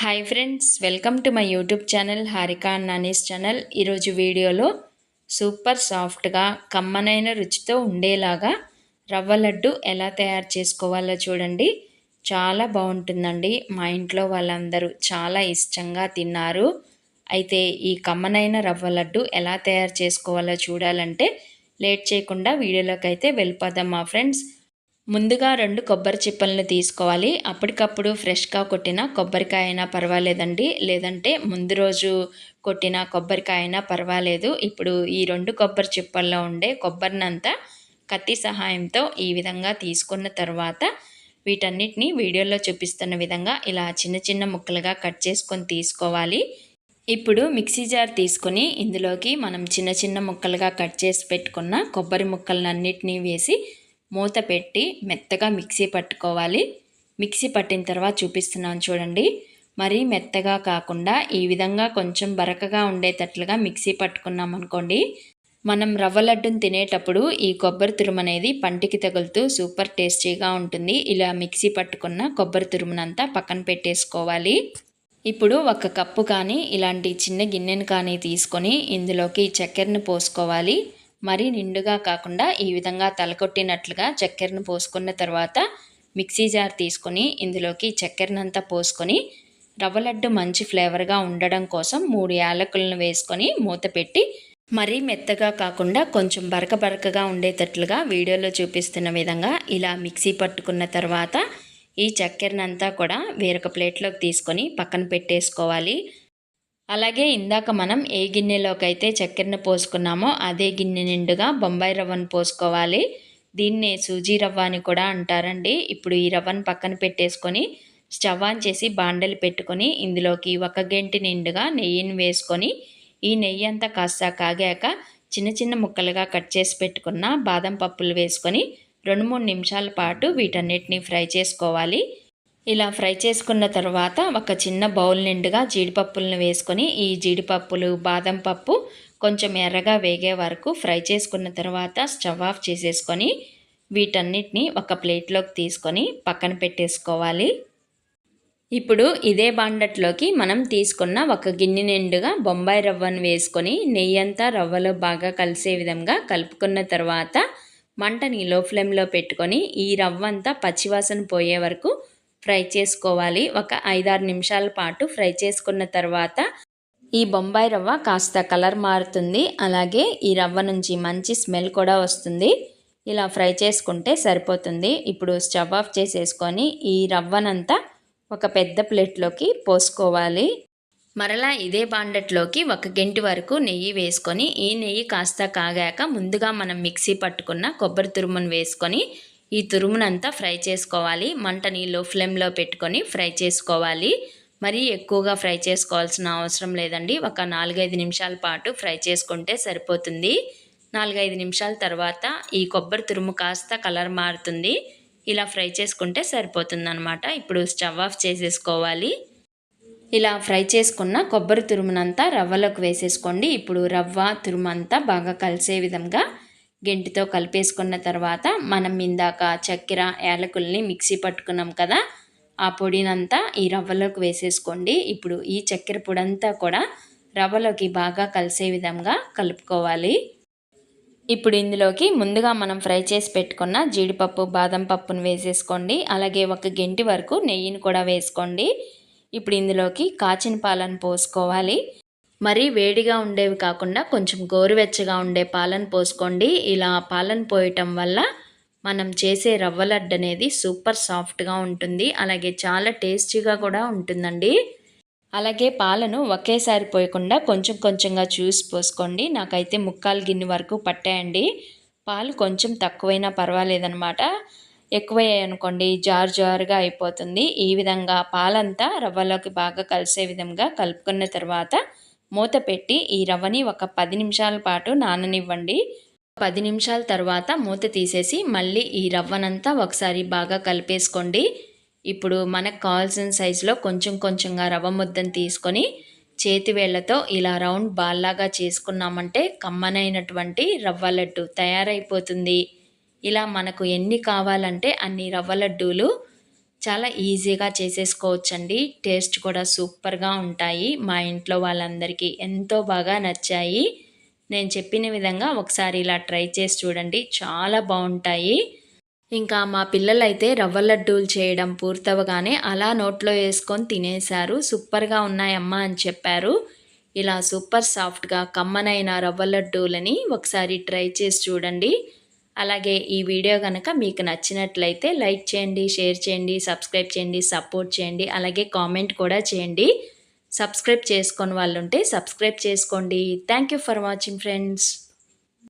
Hi friends welcome to my YouTube channel Harika Nani's channel ఈరోజు వీడియోలో super సాఫ్ట్గా కమ్మనైన రుచితో ఉండేలాగా రవ్వ లడ్డు ఎలా తయారు చేసుకోవాలో చూడండి. చాలా బాగుంటుందండి. మా ఇంట్లో వాళ్ళందరూ చాలా ఇష్టంగా తిన్నారు. అయితే ఈ కమ్మనైన రవ్వ లడ్డు ఎలా తయారు చేసుకోవాలో చూడాలంటే లేట్ చేయకుండా వీడియోలోకి అయితే వెళ్ళిపోదాం మా ఫ్రెండ్స్ ముందుగా రెండు కొబ్బరి చిప్పలను తీసుకోవాలి. అప్పటికప్పుడు ఫ్రెష్గా కొట్టిన కొబ్బరికాయ అయినా పర్వాలేదండి. లేదంటే ముందు రోజు కొట్టిన కొబ్బరికాయ అయినా పర్వాలేదు. ఇప్పుడు ఈ రెండు కొబ్బరి చిప్పల్లో ఉండే కొబ్బరినంతా కత్తి సహాయంతో ఈ విధంగా తీసుకున్న తర్వాత వీటన్నిటిని వీడియోలో చూపిస్తున్న విధంగా ఇలా చిన్న చిన్న ముక్కలుగా కట్ చేసుకొని తీసుకోవాలి. ఇప్పుడు మిక్సీ జార్ తీసుకొని ఇందులోకి మనం చిన్న చిన్న ముక్కలుగా కట్ చేసి పెట్టుకున్న కొబ్బరి ముక్కలన్నిటినీ వేసి మూత పెట్టి మెత్తగా మిక్సీ పట్టుకోవాలి. మిక్సీ పట్టిన తర్వాత చూపిస్తున్నాను చూడండి. మరీ మెత్తగా కాకుండా ఈ విధంగా కొంచెం బరకగా ఉండేటట్లుగా మిక్సీ పట్టుకున్నాం అనుకోండి. మనం రవ్వ లడ్డును తినేటప్పుడు ఈ కొబ్బరి తురుము అనేది పంటికి తగులుతూ సూపర్ టేస్టీగా ఉంటుంది. ఇలా మిక్సీ పట్టుకున్న కొబ్బరి తురుమునంతా పక్కన పెట్టేసుకోవాలి. ఇప్పుడు ఒక కప్పు కానీ ఇలాంటి చిన్న గిన్నెను కానీ తీసుకొని ఇందులోకి చక్కెరను పోసుకోవాలి. మరీ నిండుగా కాకుండా ఈ విధంగా తలకొట్టినట్లుగా చక్కెరను పోసుకున్న తర్వాత మిక్సీ జార్ తీసుకొని ఇందులోకి చక్కెరనంతా పోసుకొని రవ్వ లడ్డు మంచి ఫ్లేవర్గా ఉండడం కోసం మూడు యాలకులను వేసుకొని మూత పెట్టి మరీ మెత్తగా కాకుండా కొంచెం బరక బరకగా ఉండేటట్లుగా వీడియోలో చూపిస్తున్న విధంగా ఇలా మిక్సీ పట్టుకున్న తర్వాత ఈ చక్కెరనంతా కూడా వేరొక ప్లేట్లోకి తీసుకొని పక్కన పెట్టేసుకోవాలి. అలాగే ఇందాక మనం ఏ గిన్నెలోకి అయితే చక్కెరను పోసుకున్నామో అదే గిన్నె నిండుగా బొంబాయి రవ్వను పోసుకోవాలి. దీన్నే సూజీ రవ్వ అని కూడా అంటారండి. ఇప్పుడు ఈ రవ్వను పక్కన పెట్టేసుకొని స్టవ్ ఆన్ చేసి బాండలు పెట్టుకొని ఇందులోకి ఒక గంటి నిండుగా నెయ్యిని వేసుకొని ఈ నెయ్యి అంతా కాస్త కాగాక చిన్న చిన్న ముక్కలుగా కట్ చేసి పెట్టుకున్న బాదం పప్పులు వేసుకొని రెండు మూడు నిమిషాల పాటు వీటన్నిటిని ఫ్రై చేసుకోవాలి. ఇలా ఫ్రై చేసుకున్న తర్వాత ఒక చిన్న బౌల్ నిండుగా జీడిపప్పులను వేసుకొని ఈ జీడిపప్పులు బాదం పప్పు కొంచెం ఎర్రగా వేగే వరకు ఫ్రై చేసుకున్న తర్వాత స్టవ్ ఆఫ్ చేసేసుకొని వీటన్నిటిని ఒక ప్లేట్లోకి తీసుకొని పక్కన పెట్టేసుకోవాలి. ఇప్పుడు ఇదే బాండట్లోకి మనం తీసుకున్న ఒక గిన్నె నిండుగా బొంబాయి రవ్వను వేసుకొని నెయ్యి అంతా రవ్వలో బాగా కలిసే విధంగా కలుపుకున్న తర్వాత మంటని లో ఫ్లేమ్లో పెట్టుకొని ఈ రవ్వ అంతా పచ్చివాసన పోయే వరకు ఫ్రై చేసుకోవాలి. ఒక ఐదారు నిమిషాల పాటు ఫ్రై చేసుకున్న తర్వాత ఈ బొంబాయి రవ్వ కాస్త కలర్ మారుతుంది. అలాగే ఈ రవ్వ నుంచి మంచి స్మెల్ కూడా వస్తుంది. ఇలా ఫ్రై చేసుకుంటే సరిపోతుంది. ఇప్పుడు స్టవ్ ఆఫ్ చేసేసుకొని ఈ రవ్వనంతా ఒక పెద్ద ప్లేట్లోకి పోసుకోవాలి. మరలా ఇదే బాండట్లోకి ఒక గంటి వరకు నెయ్యి వేసుకొని ఈ నెయ్యి కాస్త కాగాక ముందుగా మనం మిక్సీ పట్టుకున్న కొబ్బరి తురుమును వేసుకొని ఈ తురుమునంతా ఫ్రై చేసుకోవాలి. మంటని లో ఫ్లేమ్లో పెట్టుకొని ఫ్రై చేసుకోవాలి. మరీ ఎక్కువగా ఫ్రై చేసుకోవాల్సిన అవసరం లేదండి. ఒక నాలుగైదు నిమిషాల పాటు ఫ్రై చేసుకుంటే సరిపోతుంది. నాలుగైదు నిమిషాల తర్వాత ఈ కొబ్బరి తురుము కాస్త కలర్ మారుతుంది. ఇలా ఫ్రై చేసుకుంటే సరిపోతుందనమాట ఇప్పుడు స్టవ్ ఆఫ్ చేసేసుకోవాలి. ఇలా ఫ్రై చేసుకున్న కొబ్బరి తురుమునంతా రవ్వలోకి వేసేసుకోండి. ఇప్పుడు రవ్వ తురుమంతా బాగా కలిసే విధంగా గెంటితో కలిపేసుకున్న తర్వాత మనం ఇందాక చక్కెర యాలకుల్ని మిక్సీ పట్టుకున్నాం కదా ఆ పొడినంతా ఈ రవ్వలోకి వేసేసుకోండి. ఇప్పుడు ఈ చక్కెర పొడంతా కూడా రవ్వలోకి బాగా కలిసే విధంగా కలుపుకోవాలి. ఇప్పుడు ఇందులోకి ముందుగా మనం ఫ్రై చేసి పెట్టుకున్న జీడిపప్పు బాదం పప్పును వేసేసుకోండి. అలాగే ఒక గంటి వరకు నెయ్యిని కూడా వేసుకోండి. ఇప్పుడు ఇందులోకి కాచిన పాలను పోసుకోవాలి. మరీ వేడిగా ఉండేవి కాకుండా కొంచెం గోరువెచ్చగా ఉండే పాలను పోసుకోండి. ఇలా పాలను పోయటం వల్ల మనం చేసే రవ్వ లడ్డు అనేది సూపర్ సాఫ్ట్గా ఉంటుంది. అలాగే చాలా టేస్టీగా కూడా ఉంటుందండి. అలాగే పాలను ఒకేసారి పోయకుండా కొంచెం కొంచెంగా చూసి పోసుకోండి. నాకైతే ముక్కాలు గిన్నె వరకు పట్టాయండి. పాలు కొంచెం తక్కువైనా పర్వాలేదనమాట ఎక్కువయ్యాయనుకోండి జారు జారుగా అయిపోతుంది. ఈ విధంగా పాలంతా రవ్వలోకి బాగా కలిసే విధంగా కలుపుకున్న తర్వాత మూత పెట్టి ఈ రవ్వని ఒక పది నిమిషాల పాటు నాననివ్వండి. పది నిమిషాల తర్వాత మూత తీసేసి మళ్ళీ ఈ రవ్వనంతా ఒకసారి బాగా కలిపేసుకోండి. ఇప్పుడు మనకు కావాల్సిన సైజులో కొంచెం కొంచెంగా రవ్వ ముద్దను తీసుకొని చేతివేళ్ళతో ఇలా రౌండ్ బాల్లాగా చేసుకున్నామంటే కమ్మనైనటువంటి రవ్వ లడ్డు తయారైపోతుంది. ఇలా మనకు ఎన్ని కావాలంటే అన్ని రవ్వ లడ్డూలు చాలా ఈజీగా చేసేసుకోవచ్చండి. టేస్ట్ కూడా సూపర్గా ఉంటాయి. మా ఇంట్లో వాళ్ళందరికీ ఎంతో బాగా నచ్చాయి. నేను చెప్పిన విధంగా ఒకసారి ఇలా ట్రై చేసి చూడండి. చాలా బాగుంటాయి. ఇంకా మా పిల్లలైతే రవ్వ లడ్డూలు చేయడం పూర్తవగానే అలా నోట్లో వేసుకొని తినేశారు. సూపర్గా ఉన్నాయమ్మా అని చెప్పారు. ఇలా సూపర్ సాఫ్ట్గా కమ్మనైన రవ్వ లడ్డూలని ఒకసారి ట్రై చేసి చూడండి. అలాగే ఈ వీడియో కనుక మీకు నచ్చినట్లయితే లైక్ చేయండి షేర్ చేయండి సబ్స్క్రైబ్ చేయండి సపోర్ట్ చేయండి అలాగే కామెంట్ కూడా చేయండి. సబ్స్క్రైబ్ చేసుకొని వాళ్ళు ఉంటే సబ్స్క్రైబ్ చేసుకోండి. Thank you for watching friends